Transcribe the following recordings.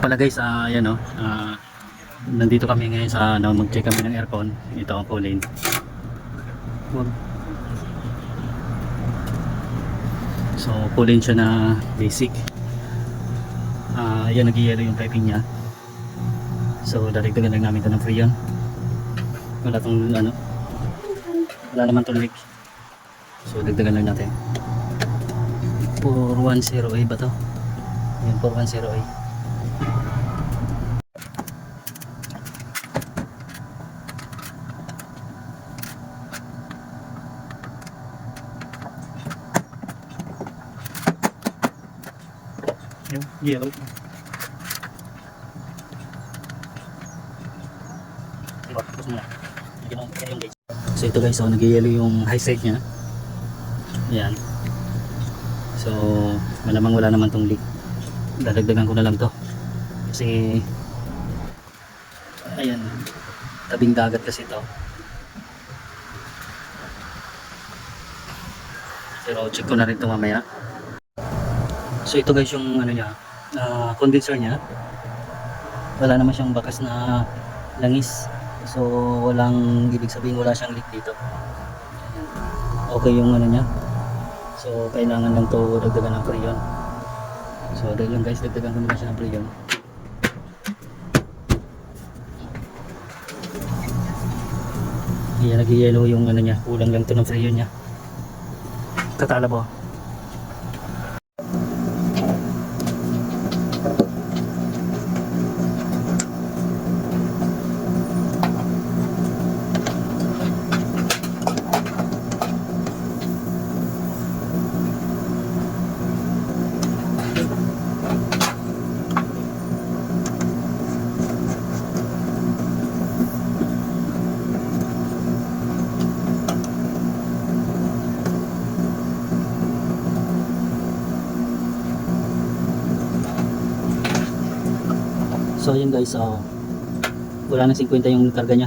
pala guys, ah, yan o. ah, nandito kami ngayon sa ano, mag-check kami ng aircon. Ito ang. Wag. So, Pauline siya na basic. Ah, yan nag-yellow yung piping niya. So, dadagdagan lang namin ito ng freon. Wala tong ano. Wala naman tong leak. So, dagdagan lang natin. 410A ba to? Yan, 410A. Yung yellow. Diba? Tapos mo- gauge. So ito guys, so nag-yellow yung high side niya. Yan. So, malamang wala naman tong leak. Dadagdagan ko na lang to. Kasi, ayan, tabing dagat kasi to. Pero check ko na rin to mamaya. So ito guys yung ano niya, ah, condenser niya. Wala naman siyang bakas na langis. So walang ibig sabihin wala siyang leak dito. Ayan. Okay yung ano niya. So kailangan lang to dagdagan ng freon. So dahil lang guys, dagdagan ko na lang siya ng freon. Yan nag-yellow yung ano niya, kulang lang to ng freon niya. Tatala po. So yun guys, oh, wala na 50 yung karga niya.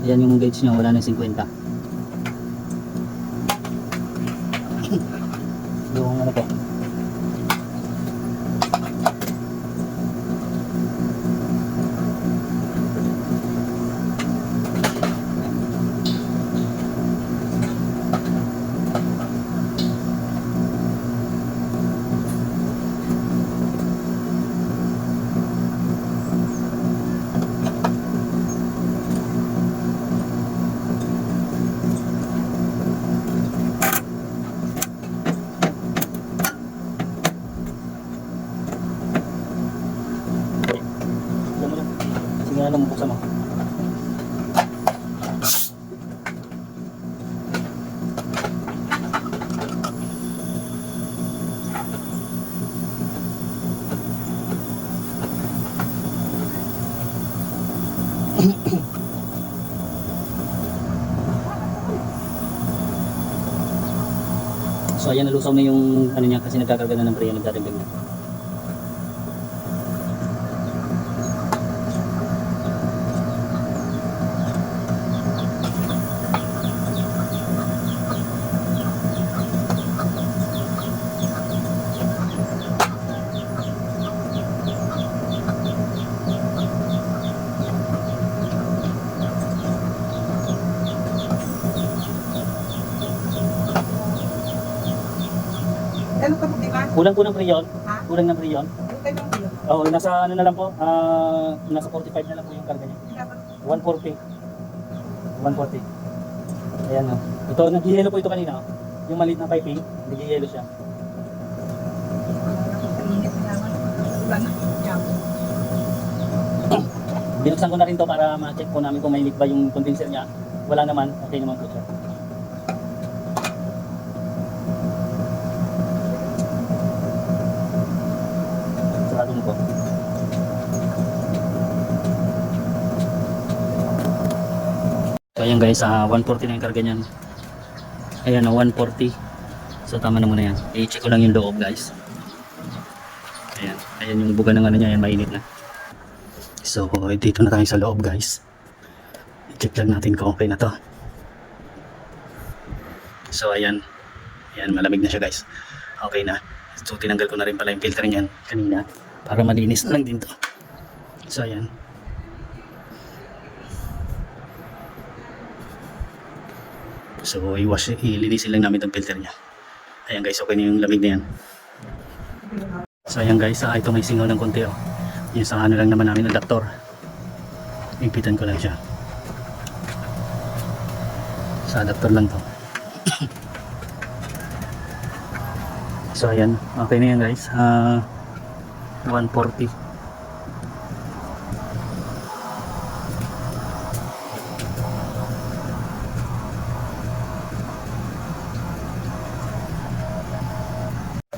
Ayan yung gauge niya, wala na 50. yung ano po. Alam mo na. Sige na lang, buksan mo. So ayan nalusaw na yung ano niya kasi nagkakarga na ng pre nagdadagdag na. Kulang po ng preyon. Ha? Kulang ng preyon. Ano kayo ng bilo? Oh, nasa ano na lang po. Ah, nasa 45 na lang po yung karga niya. Dapat 140. 140. Ayan oh. Ito nag-yellow po ito kanina. oh. Yung maliit na piping, nag-yellow siya. Init na naman. Wala na. Jam. Binuksan ko na rin to para ma-check po namin kung may leak ba yung condenser niya. Wala naman, okay naman po siya. So ayan guys, ah 140 na yung karga niyan. Ayan, ah, 140. So tama na muna yan. I-check ko lang yung loob guys. Ayan, ayan yung buga ng ano niya, ayan mainit na. So, dito na tayo sa loob guys. I-check lang natin kung okay na to. So, ayan. Ayan, malamig na siya guys. Okay na. So, tinanggal ko na rin pala yung filter niyan kanina. Para malinis na lang din to. So ayan. So i-wash, ilinisin lang namin itong filter niya. Ayan guys, okay na yung lamig na yan. So ayan guys, ah, ito may singaw ng konti oh. Yung sa ano lang naman namin adapter. Ipitan ko lang siya. Sa adapter lang to. so ayan, okay na yan guys. Ah 140.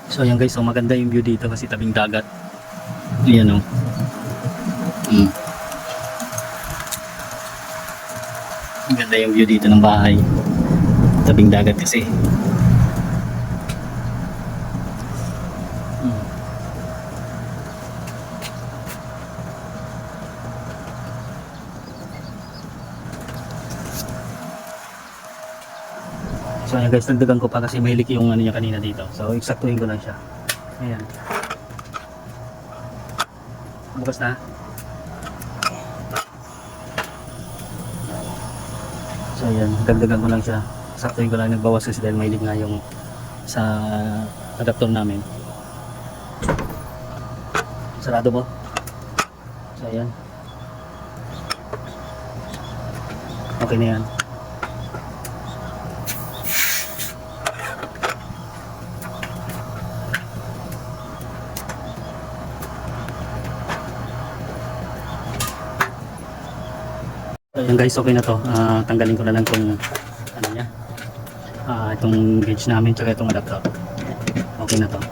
So ayan guys, so maganda yung view dito kasi tabing dagat. Ayan o. Mm. Maganda yung view dito ng bahay. Tabing dagat kasi. So ayan guys, nagdagan ko pa kasi may yung ano niya kanina dito. So eksaktuhin ko lang siya. Ayan. Bukas na. So ayan, dagdagan ko lang siya. Saktuhin ko lang nagbawas kasi dahil may leak nga yung sa adapter namin. Sarado po. So ayan. Okay na yan. Ayan guys, okay na to. Ah, tanggalin ko na lang tong ano niya. Ah, itong gauge namin tsaka itong adapter. Okay na to.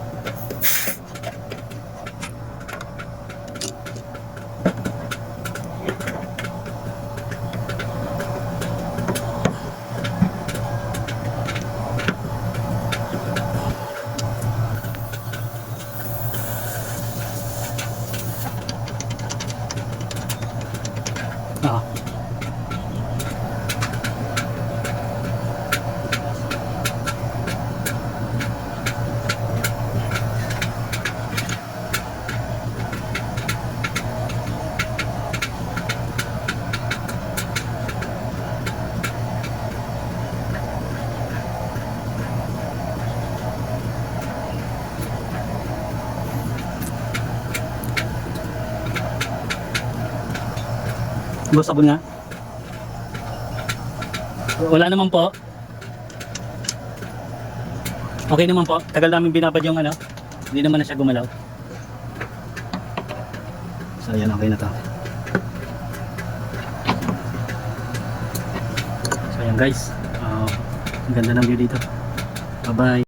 Ah. Boss, sabon nga. Wala naman po. Okay naman po. Tagal namin binabad yung ano. Hindi naman na siya gumalaw. So, ayan. Okay na to. So, ayan guys. Ah, ang ganda ng view dito. Bye-bye.